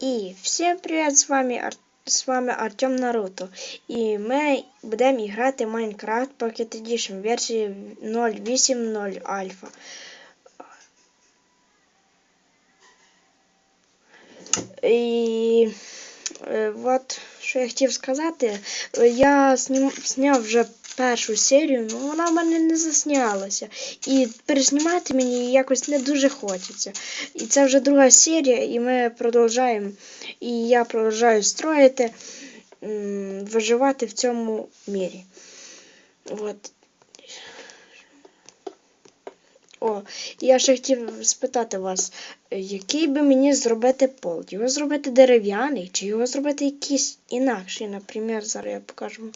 І всім привіт, з вами, Ар... з вами Артем Наруто. І ми будемо грати Minecraft Pocket Edition версії 0.8.0 альфа. І е, от що я хотів сказати, я знім... зняв вже першу серію, але вона в мене не заснялася. І переснімати мені якось не дуже хочеться. І це вже друга серія, і ми продовжуємо. І я продовжую строїти, виживати в цьому мірі. От. О, я ще хотів спитати вас, який би мені зробити пол? Його зробити дерев'яний, чи його зробити якийсь інакший, наприклад, зараз я покажу.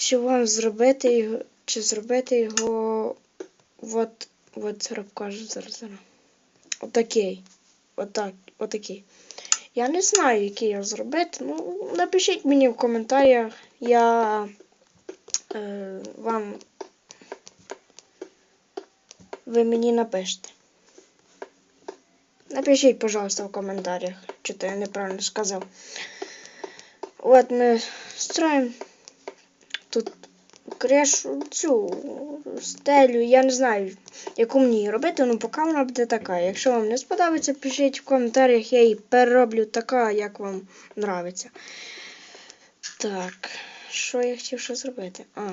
Чи вам зробити його, чи зробити його от, от покажу зараз. Отакий. Отак, отакий. Я не знаю, який його зробити. Ну, напишіть мені в коментарях. Я е, вам ви мені напишете. Напишіть, пожалуйста, в коментарях, що то я неправильно сказав. От ми строїмо тут кришу, цю стелю. Я не знаю, яку мені її робити, ну поки вона буде така. Якщо вам не сподобається, пишіть в коментарях, я її перероблю така, як вам подобається. Так, що я хотів ще зробити? А,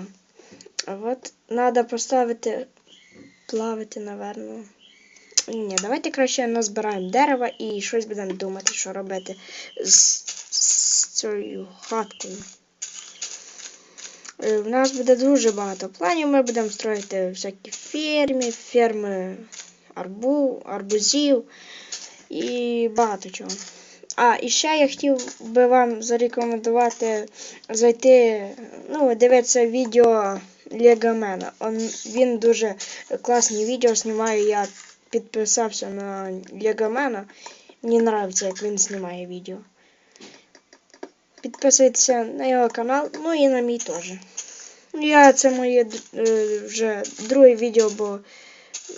от треба поставити плавити, напевно. Ні, давайте краще назбираємо дерева і щось будемо думати, що робити з, з цією хаткою. Е, У нас буде дуже багато планів. Ми будемо строїти всякі ферми, ферми арбу, арбузів і багато чого. А, і ще я хотів би вам зарекомендувати зайти, ну, дивитися відео Легомена. Він дуже класні відео знімає. Я підписався на Легомена. Мені подобається, як він знімає відео. Підписуйтеся на його канал, ну і на мій теж. Я це моє е, вже друге відео, бо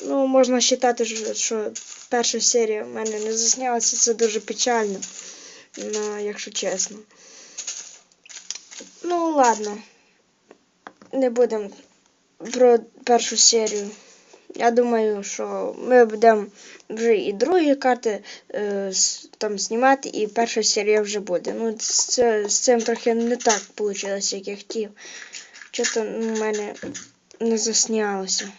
ну, можна вважати, що, перша серія в мене не заснялася, це дуже печально, якщо чесно. Ну, ладно. Не будемо про першу серію. Я думаю, що ми будемо вже і другі карти е, там знімати, і перша серія вже буде. Ну, це, з цим трохи не так вийшло, як я хотів. Чого-то ну, в мене не заснялося.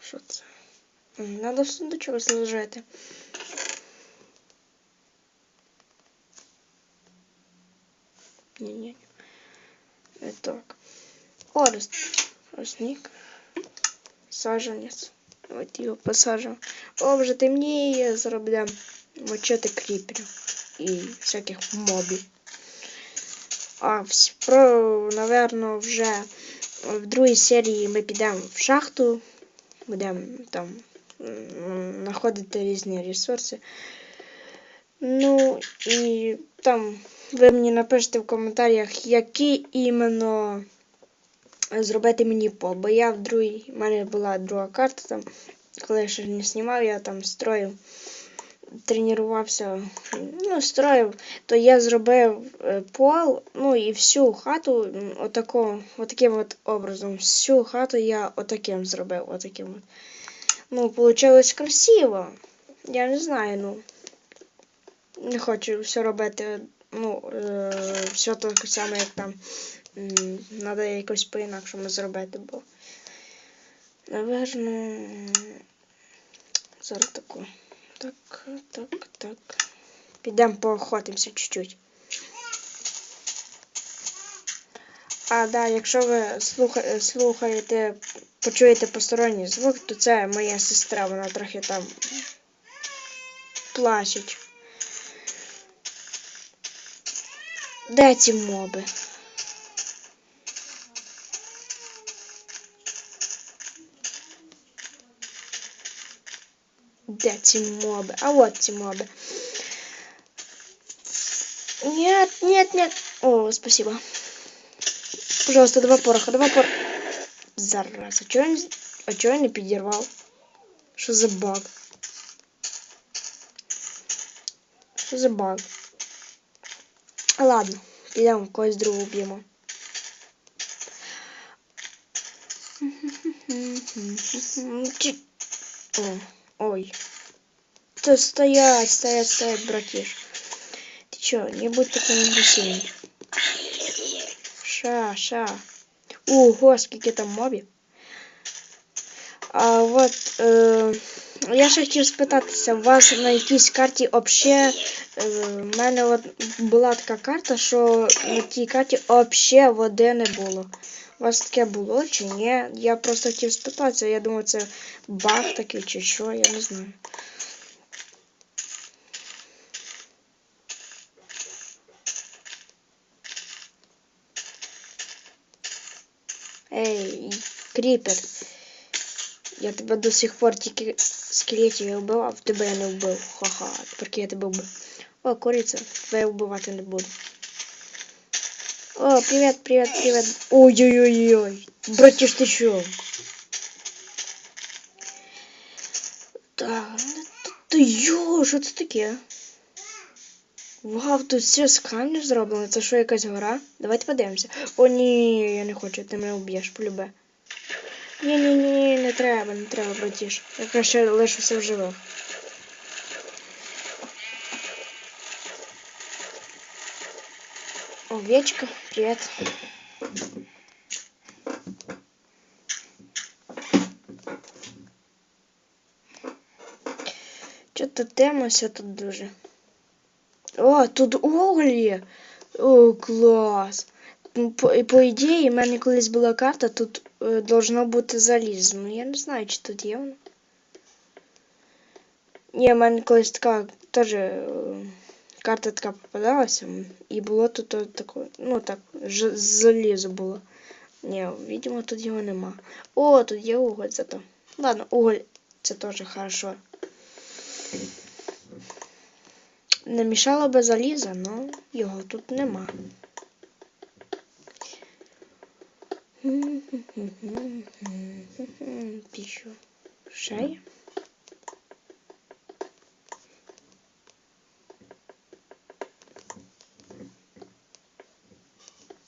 Що це? Надо в сундучок зложити. Ні-ні. Не так. Орест. Росник. Саженець. От його посажемо. О, вже темніє, зробимо мочити кріперів і всяких мобів. А про, наверно, вже в другій серії ми підемо в шахту, будемо там знаходити різні ресурси. Ну і там ви мені напишете в коментарях, які іменно зробити мені пол. Бо я в другій, в мене була друга карта там, коли я ще не знімав, я там строїв, тренувався, ну, строїв, то я зробив е, пол, ну і всю хату отако, отаким от образом. Всю хату я отаким зробив. Отаким от. Ну, получилось красиво. Я не знаю, ну. Не хочу все робити, ну, е, все так само, як там. Надо якось по-інакшому зробити, бо. Наверно. Зараз таку. Так, так, так. Підемо поохотимося чуть-чуть. А, да, якщо ви слуха- слухаєте, почуєте посторонній звук, то це моя сестра, вона трохи там плачеть. Де ці моби? Де ці моби? А от ці моби. Нет, нет, нет. О, спасибо. Пожалуйста, два пороха, два пороха. Зараза, чого він... А чого я не підірвав? Що за баг? Що за баг? Ладно, підемо когось другого б'ємо. Чи- О, Ой. Да стоять, стоять, стоять, братиш. Ты чё, не будь таким бесильным. Ша, ша. Ого, скільки там мобів. А от е, я ще хотів спитатися, у вас на якійсь карті вообще е, в мене от була така карта, що на тій карті вообще води не було. У вас таке було чи ні? Я просто хотів спитатися, я думаю, це баг такий чи що, я не знаю. Ей, кріпер. Я тебе до сих пор тільки скелетів я тебе я не вбив. Ха-ха, тепер я тебе вбив. О, куриця, тебе я вбивати не буду. О, привет, привет, привет. Ой-ой-ой-ой. Братиш, ти що? Так, та йо, що це таке? Вау, тут все з камню зроблено. Це що, якась гора? Давайте подивимося. О, ні, я не хочу, ти мене вб'єш, полюбе. Ні, ні, ні, не треба, не треба, братіш. Я краще лишуся в живих. Овечка, привет. Чого-то темося тут дуже. О, тут уголь. О, клас. Ну, По, по ідеї, в мене колись була карта, тут е, должно бути залізо. Ну я не знаю, чи тут є воно. Ні, в мене колись така теж е, карта така попадалася, і було тут о, таке, ну так, ж, залізо було. Ні, видимо, тут його нема. О, тут є уголь зато. Ладно, уголь це теж хорошо. Не мішало би заліза, але його тут нема. Пішу. Ще є?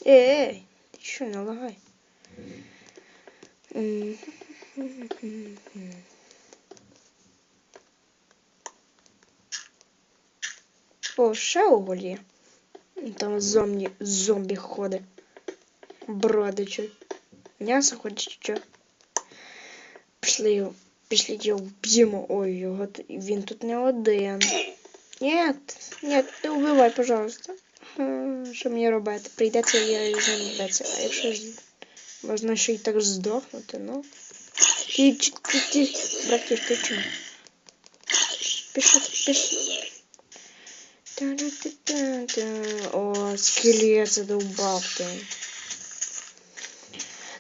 Ей, ти що, не лагай? О, ще уголь є. Там зомбі, зомбі ходить. Бродичі. М'ясо хоче що? Пішли пішли його вб'ємо. Ой, його, він тут не один. Нет, нет, не вбивай, пожалуйста. Що мені робити? Прийдеться я з ним битися. А якщо ж можна ще й так здохнути, ну. Ти, ти, ти, братиш, ти чому? Пішли, пішли. О, скелет задолбав ты.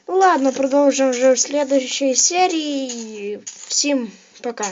Ну ладно, продолжим уже в следующей серии. Всем пока.